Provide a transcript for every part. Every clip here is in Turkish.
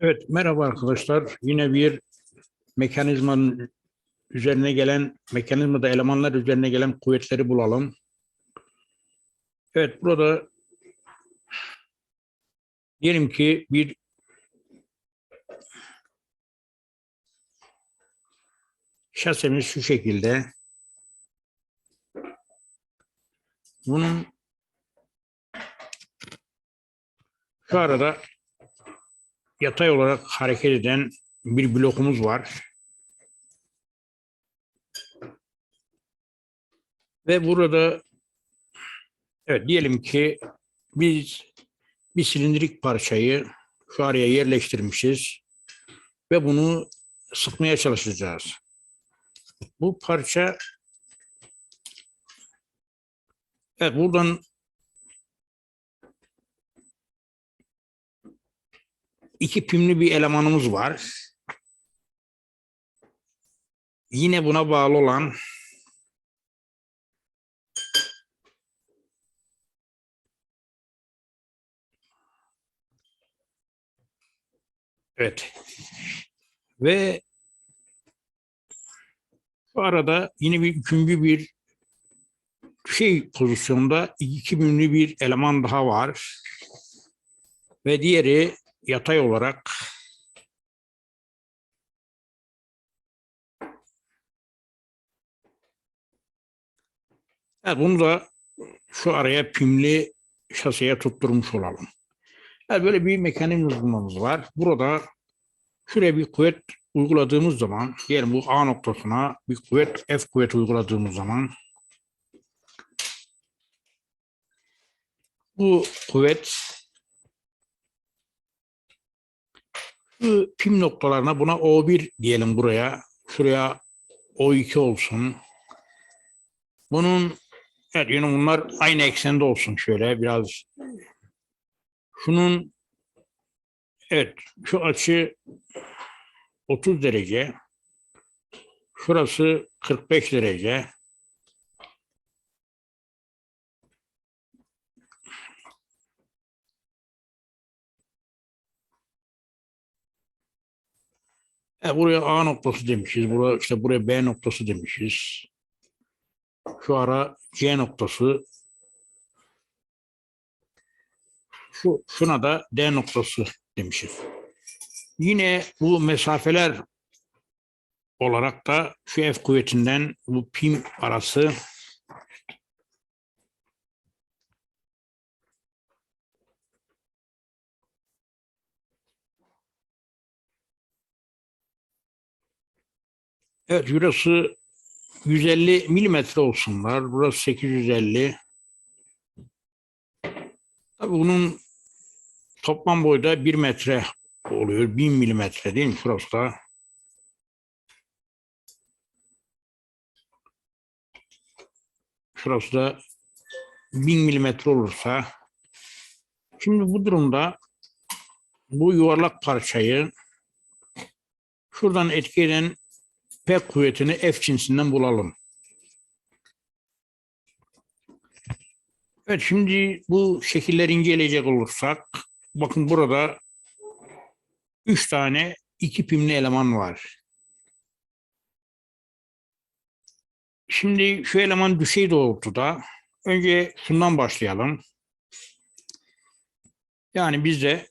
Evet, merhaba arkadaşlar. Yine bir mekanizmanın üzerine gelen, mekanizmada elemanlar üzerine gelen kuvvetleri bulalım. Evet, burada diyelim ki bir şasemiz şu şekilde. Bunun şu arada yatay olarak hareket eden bir blokumuz var. Ve burada evet diyelim ki biz bir silindirik parçayı şu araya yerleştirmişiz ve bunu sıkmaya çalışacağız. Bu parça evet buradan iki pimli bir elemanımız var. Yine buna bağlı olan Evet. Ve bu arada yine bir üçüncü bir şey pozisyonda iki pimli bir eleman daha var. Ve diğeri yatay olarak Evet, bunu da şu araya pimli şaseye tutturmuş olalım. Evet, böyle bir mekanizmamız var. Burada şuraya bir kuvvet uyguladığımız zaman, diyelim bu A noktasına bir kuvvet, F kuvveti uyguladığımız zaman bu kuvvet şu pim noktalarına buna O1 diyelim buraya. Şuraya O2 olsun. Bunun evet yine bunlar aynı eksende olsun şöyle biraz. Şunun evet şu açı 30 derece. Şurası 45 derece. E, buraya A noktası demişiz. Buraya, işte buraya B noktası demişiz. Şu ara C noktası. Şu, şuna da D noktası demişiz. Yine bu mesafeler olarak da şu F kuvvetinden bu pim arası Evet, burası 150 milimetre olsunlar. Burası 850. Tabii bunun toplam boyu da 1 metre oluyor. 1000 milimetre değil mi? Şurası da. Şurası da 1000 milimetre olursa. Şimdi bu durumda bu yuvarlak parçayı şuradan etki eden P kuvvetini F cinsinden bulalım. Evet şimdi bu şekilleri inceleyecek olursak bakın burada üç tane iki pimli eleman var. Şimdi şu eleman düşey doğrultuda. Önce şundan başlayalım. Yani bizde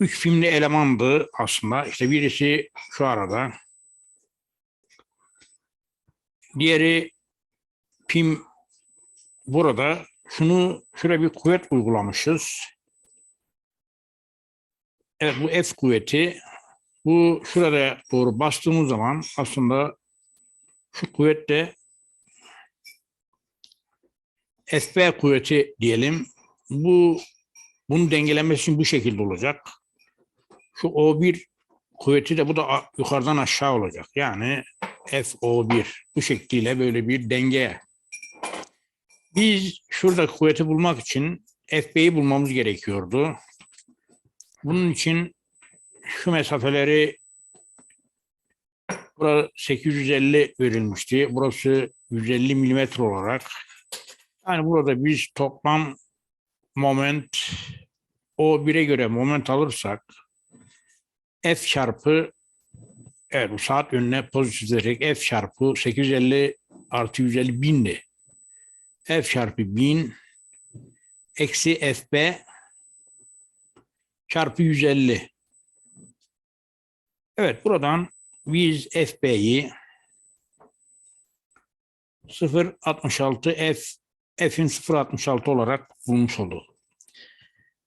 üç filmli elemandı aslında. İşte birisi şu arada. Diğeri pim burada. Şunu şuraya bir kuvvet uygulamışız. Evet bu F kuvveti. Bu şurada doğru bastığımız zaman aslında şu kuvvet de FB kuvveti diyelim. Bu bunun dengelenmesi için bu şekilde olacak şu O1 kuvveti de bu da yukarıdan aşağı olacak. Yani FO1 bu şekliyle böyle bir denge. Biz şurada kuvveti bulmak için FB'yi bulmamız gerekiyordu. Bunun için şu mesafeleri burası 850 verilmişti. Burası 150 milimetre olarak Yani burada biz toplam moment o bire göre moment alırsak F çarpı evet bu saat yönüne pozitif ederek F çarpı 850 artı 150 bindi. F çarpı 1000 eksi FB çarpı 150. Evet buradan biz FB'yi 0.66 F F'in 0.66 olarak bulmuş olduk.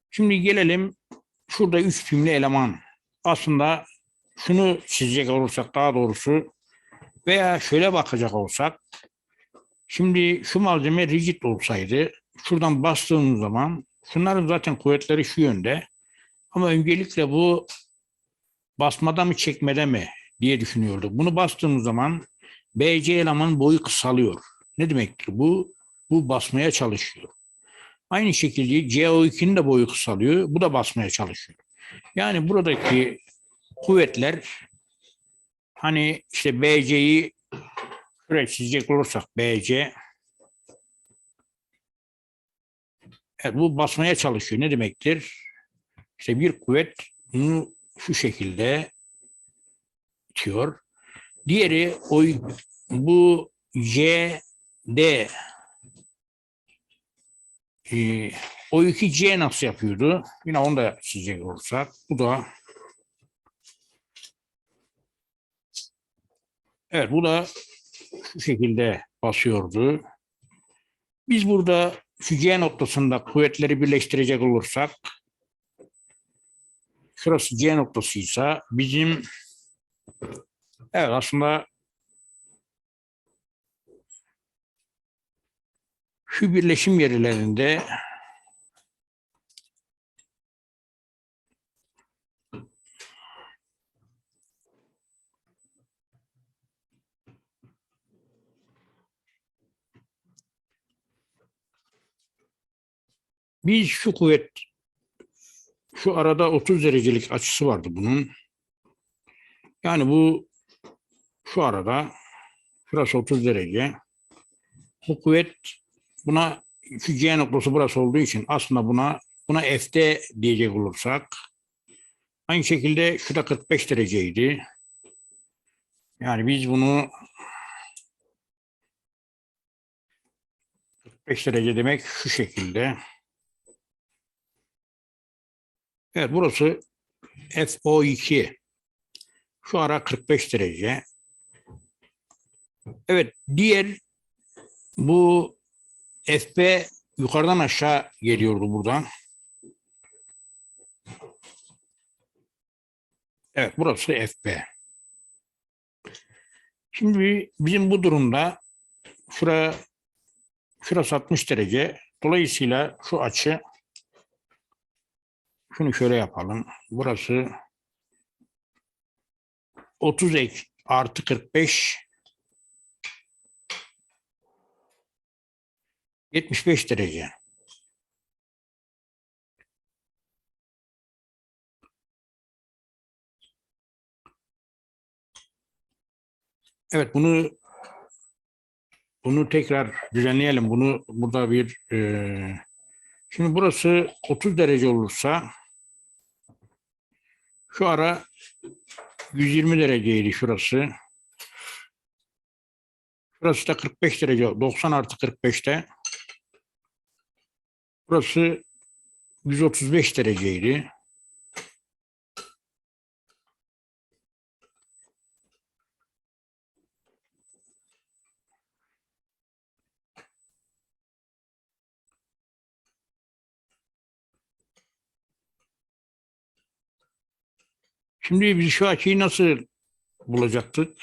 Şimdi gelelim şurada üç cümle eleman. Aslında şunu çizecek olursak daha doğrusu veya şöyle bakacak olsak şimdi şu malzeme rigid olsaydı şuradan bastığımız zaman şunların zaten kuvvetleri şu yönde ama öncelikle bu basmada mı çekmede mi diye düşünüyorduk. Bunu bastığımız zaman BC elemanın boyu kısalıyor. Ne demektir bu? Bu basmaya çalışıyor. Aynı şekilde CO2'nin de boyu kısalıyor. Bu da basmaya çalışıyor. Yani buradaki kuvvetler hani işte BC'yi şuraya çizecek olursak BC evet, bu basmaya çalışıyor. Ne demektir? İşte bir kuvvet bunu şu şekilde itiyor. Diğeri o bu C D ee, o iki C nasıl yapıyordu? Yine onu da çizecek olursak. Bu da Evet bu da şu şekilde basıyordu. Biz burada şu C noktasında kuvvetleri birleştirecek olursak şurası C noktasıysa bizim evet aslında şu birleşim yerlerinde biz şu kuvvet şu arada 30 derecelik açısı vardı bunun. Yani bu şu arada şurası 30 derece. Bu kuvvet buna şu C noktası burası olduğu için aslında buna buna F'de diyecek olursak aynı şekilde şu da 45 dereceydi. Yani biz bunu 45 derece demek şu şekilde. Evet burası FO2. Şu ara 45 derece. Evet diğer bu FB yukarıdan aşağı geliyordu buradan. Evet burası FB. Şimdi bizim bu durumda şura şurası 60 derece. Dolayısıyla şu açı şunu şöyle yapalım. Burası 30 ek artı 45 75 derece. Evet bunu bunu tekrar düzenleyelim. Bunu burada bir e, şimdi burası 30 derece olursa şu ara 120 dereceydi şurası. Burası da 45 derece. 90 artı 45'te. Burası 135 dereceydi. Şimdi biz şu açıyı nasıl bulacaktık?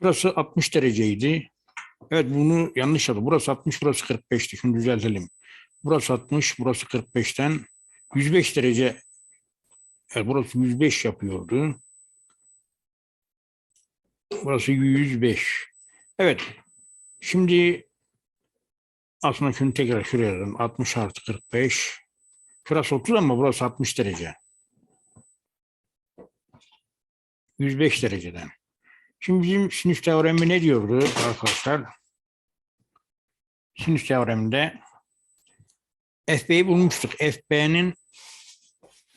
Burası 60 dereceydi. Evet bunu yanlış yaptım. Burası 60, burası 45'ti. Şunu düzeltelim. Burası 60, burası 45'ten 105 derece. Evet, burası 105 yapıyordu. Burası 105. Evet. Şimdi aslında şunu tekrar şuraya yazalım. 60 artı 45. Şurası 30 ama burası 60 derece. 105 dereceden. Şimdi bizim sinüs teoremi ne diyordu arkadaşlar? Sinüs teoreminde FB'yi bulmuştuk. FB'nin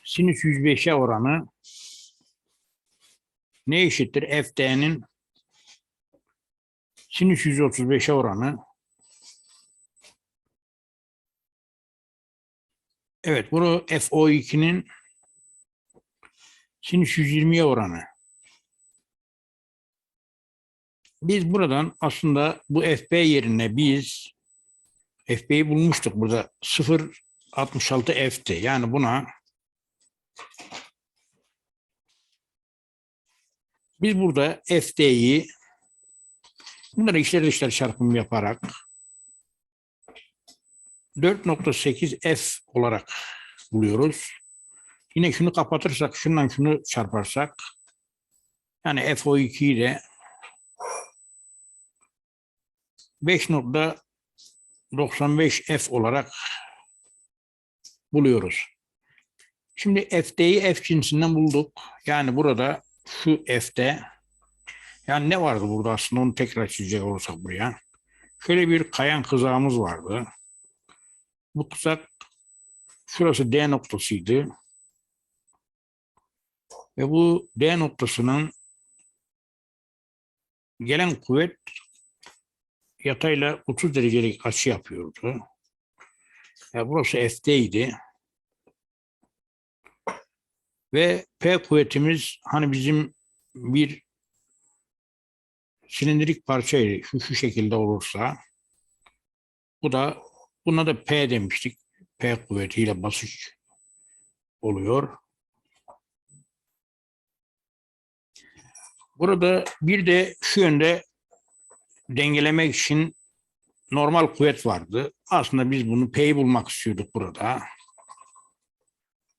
sinüs 105'e oranı ne eşittir? FD'nin sinüs 135'e oranı. Evet, bunu FO2'nin sinüs 120'ye oranı. Biz buradan aslında bu FB yerine biz FB'yi bulmuştuk burada 0.66 F'ti. Yani buna biz burada FD'yi bunları içler dışlar çarpımı yaparak 4.8 F olarak buluyoruz. Yine şunu kapatırsak, şundan şunu çarparsak yani FO2'yi de 5.95 F olarak buluyoruz. Şimdi F'deyi F cinsinden bulduk. Yani burada şu F'de yani ne vardı burada aslında onu tekrar çizecek olursak buraya. Şöyle bir kayan kızağımız vardı. Bu kızak şurası D noktasıydı. Ve bu D noktasının gelen kuvvet yatayla 30 derecelik açı yapıyordu. Ya burası F'deydi. Ve P kuvvetimiz hani bizim bir silindirik parçaydı. Şu, şu şekilde olursa bu da buna da P demiştik. P kuvvetiyle basış oluyor. Burada bir de şu yönde dengelemek için normal kuvvet vardı. Aslında biz bunu P'yi bulmak istiyorduk burada.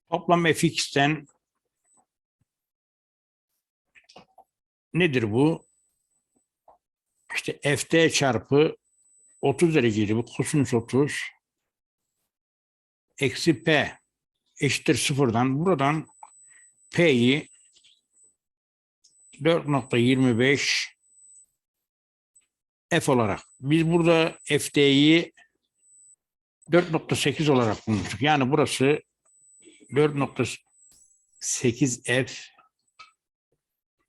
Toplam fx'ten nedir bu? İşte ft çarpı 30 dereceli bu kosinüs 30 eksi p eşittir sıfırdan buradan p'yi 4.25 f olarak biz burada fd'yi 4.8 olarak bulmuştuk. Yani burası 4.8 f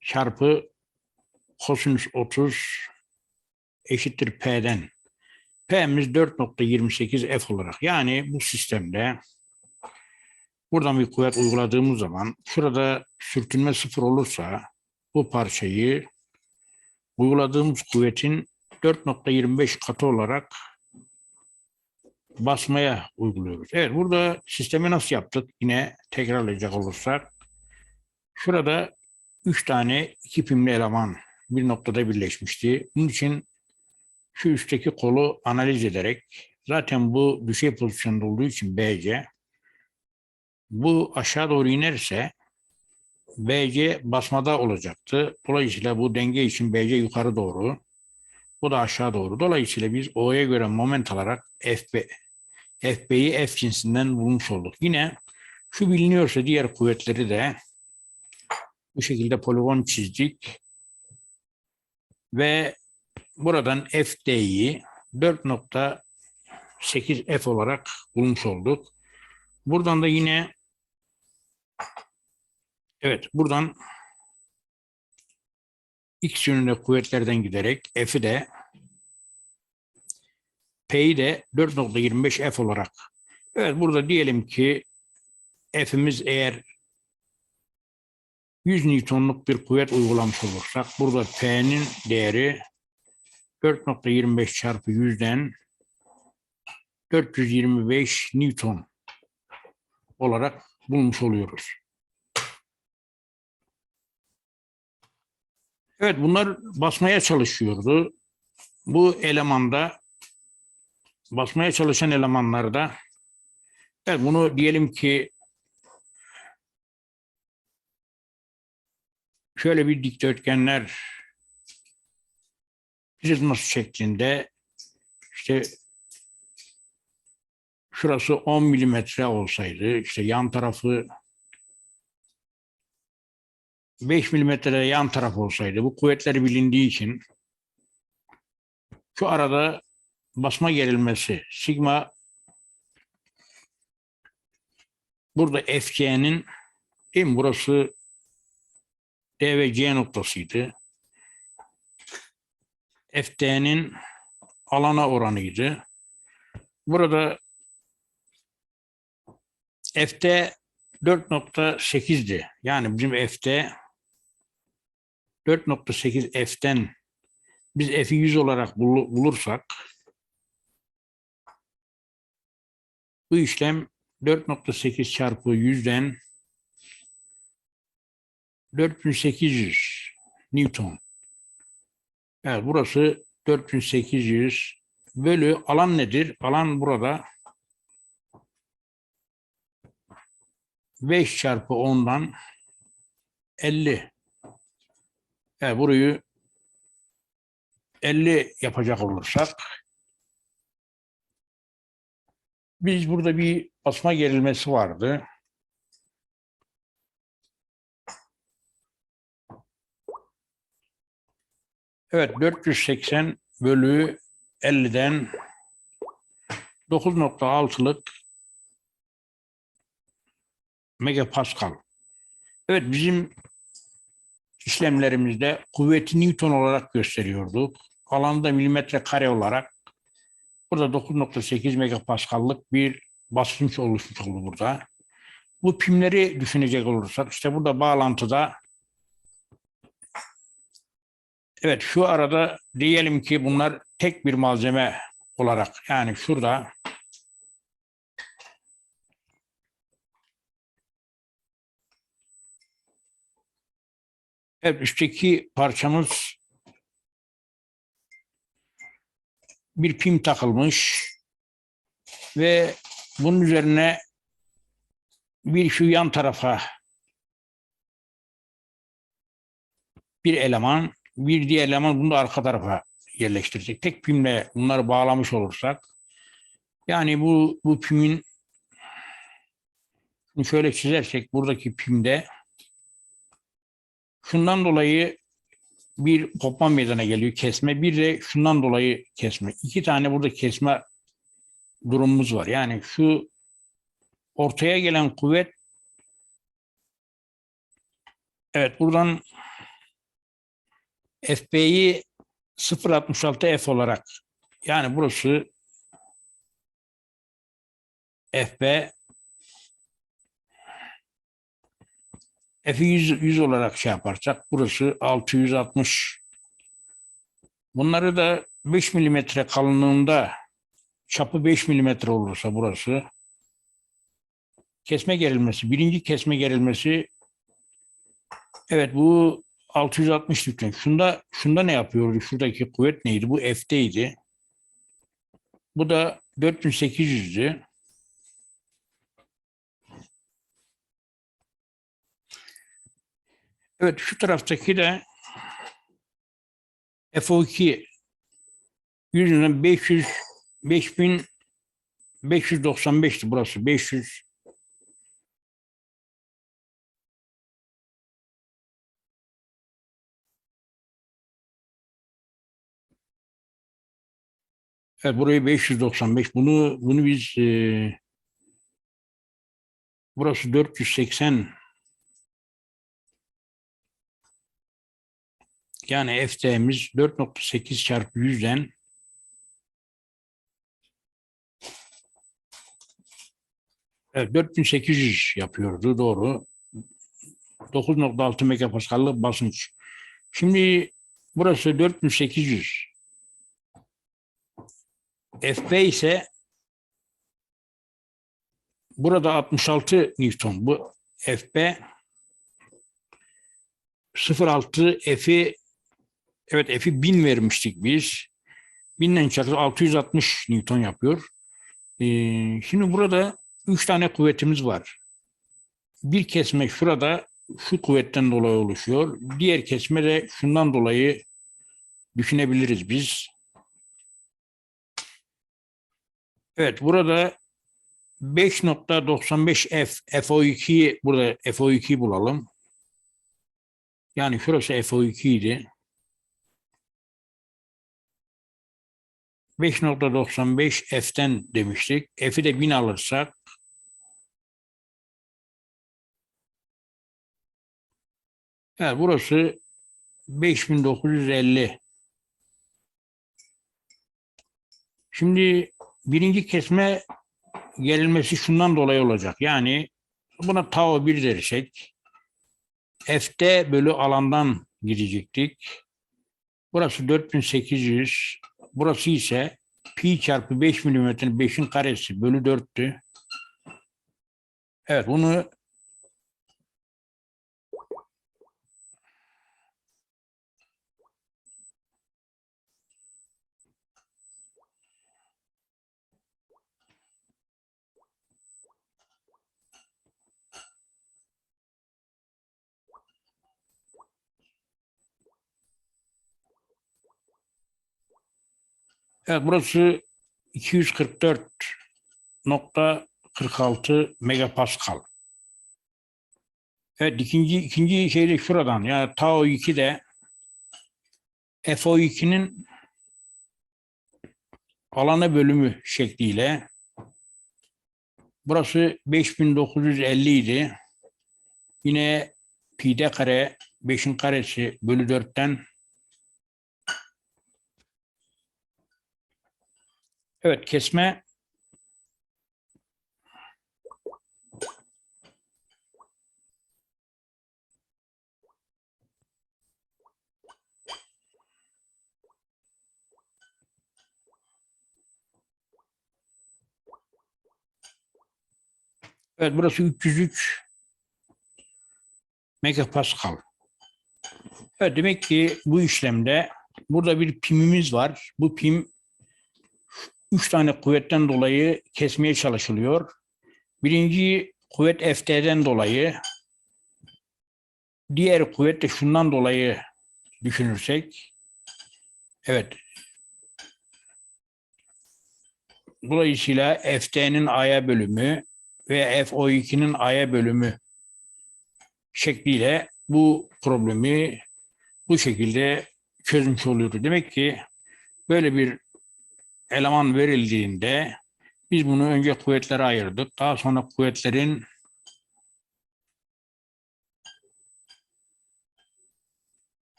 çarpı kosinüs 30 eşittir P'den. P'miz 4.28 F olarak. Yani bu sistemde buradan bir kuvvet uyguladığımız zaman şurada sürtünme sıfır olursa bu parçayı uyguladığımız kuvvetin 4.25 katı olarak basmaya uyguluyoruz. Evet burada sistemi nasıl yaptık? Yine tekrarlayacak olursak şurada 3 tane iki pimli eleman bir noktada birleşmişti. Bunun için şu üstteki kolu analiz ederek zaten bu düşey pozisyonda olduğu için BC bu aşağı doğru inerse BC basmada olacaktı. Dolayısıyla bu denge için BC yukarı doğru bu da aşağı doğru. Dolayısıyla biz O'ya göre moment alarak FB, FB'yi F cinsinden bulmuş olduk. Yine şu biliniyorsa diğer kuvvetleri de bu şekilde poligon çizdik. Ve buradan FD'yi 4.8 F olarak bulmuş olduk. Buradan da yine evet buradan X yönünde kuvvetlerden giderek F'i de P'yi de 4.25 F olarak. Evet burada diyelim ki F'imiz eğer 100 Newton'luk bir kuvvet uygulamış olursak burada P'nin değeri 4.25 çarpı 100'den 425 Newton olarak bulmuş oluyoruz. Evet bunlar basmaya çalışıyordu. Bu elemanda basmaya çalışan elemanlarda evet bunu diyelim ki şöyle bir dikdörtgenler prizması şeklinde işte şurası 10 milimetre olsaydı işte yan tarafı 5 milimetre yan taraf olsaydı bu kuvvetleri bilindiği için şu arada basma gerilmesi sigma burada FC'nin değil mi? Burası D ve C noktasıydı. FT'nin alana oranıydı. Burada FT 4.8'di. Yani bizim FT 4.8 F'ten biz F'i 100 olarak bulu- bulursak bu işlem 4.8 çarpı 100'den 4800 Newton. Evet burası 4800 bölü alan nedir? Alan burada 5 çarpı 10'dan 50. Evet, burayı 50 yapacak olursak biz burada bir basma gerilmesi vardı. Evet 480 bölü 50'den 9.6'lık megapascal. Evet bizim işlemlerimizde kuvveti Newton olarak gösteriyorduk. Alanda milimetre kare olarak burada 9.8 megapaskallık bir basınç oluşmuş oldu burada. Bu pimleri düşünecek olursak işte burada bağlantıda evet şu arada diyelim ki bunlar tek bir malzeme olarak yani şurada Evet, üstteki parçamız bir pim takılmış ve bunun üzerine bir şu yan tarafa bir eleman, bir diğer eleman bunu da arka tarafa yerleştirecek. Tek pimle bunları bağlamış olursak yani bu bu pimin şöyle çizersek buradaki pimde şundan dolayı bir kopma meydana geliyor kesme. Bir de şundan dolayı kesme. İki tane burada kesme durumumuz var. Yani şu ortaya gelen kuvvet evet buradan FP'yi 0.66 F olarak yani burası FP F'i 100, 100 olarak şey yaparsak burası 660. Bunları da 5 milimetre kalınlığında çapı 5 milimetre olursa burası kesme gerilmesi, birinci kesme gerilmesi evet bu 660 Newton. Şunda, şunda ne yapıyordu? Şuradaki kuvvet neydi? Bu F'teydi. Bu da 4800'dü. Evet şu taraftaki de FO2 yüzünden 500 5000 595'ti burası 500 Evet burayı 595 bunu bunu biz e, burası 480 Yani FT'miz 4.8 çarpı 100'den evet, 4800 yapıyordu doğru. 9.6 megapaskallık basınç. Şimdi burası 4800. FP ise burada 66 Newton. Bu FP 0.6 F'i evet F'i 1000 vermiştik biz. 1000'den çarpı 660 Newton yapıyor. Ee, şimdi burada 3 tane kuvvetimiz var. Bir kesme şurada şu kuvvetten dolayı oluşuyor. Diğer kesme de şundan dolayı düşünebiliriz biz. Evet burada 5.95 F, FO2'yi burada FO2'yi bulalım. Yani şurası FO2 idi. 5.95 F'ten demiştik. F'i de 1000 alırsak Evet, burası 5950. Şimdi birinci kesme gerilmesi şundan dolayı olacak. Yani buna tau 1 dersek F'de bölü alandan girecektik. Burası 4800. Burası ise pi çarpı 5 milimetrenin 5'in karesi bölü 4'tü. Evet bunu Evet burası 244.46 megapascal. Evet ikinci ikinci şey de şuradan yani Tau 2'de FO2'nin alana bölümü şekliyle burası 5950 idi. Yine pi'de kare 5'in karesi bölü 4'ten Evet kesme Evet burası 303 megapascal. Evet demek ki bu işlemde burada bir pimimiz var. Bu pim üç tane kuvvetten dolayı kesmeye çalışılıyor. Birinci kuvvet FT'den dolayı, diğer kuvvet de şundan dolayı düşünürsek, evet, dolayısıyla FT'nin A'ya bölümü ve FO2'nin A'ya bölümü şekliyle bu problemi bu şekilde çözmüş oluyordu. Demek ki böyle bir eleman verildiğinde biz bunu önce kuvvetlere ayırdık. Daha sonra kuvvetlerin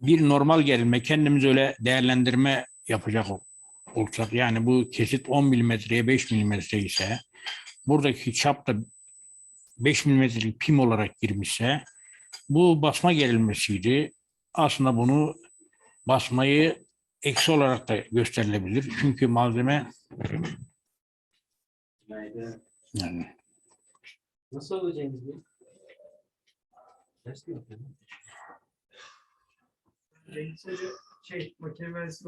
bir normal gerilme, kendimiz öyle değerlendirme yapacak ol- olsak, yani bu kesit 10 milimetreye 5 milimetre ise, buradaki çap da 5 milimetrelik pim olarak girmişse, bu basma gerilmesiydi. Aslında bunu basmayı eksi olarak da gösterilebilir. Çünkü malzeme yani Nasıl olacağınız bu? Ders mi sadece şey makine mühendisliği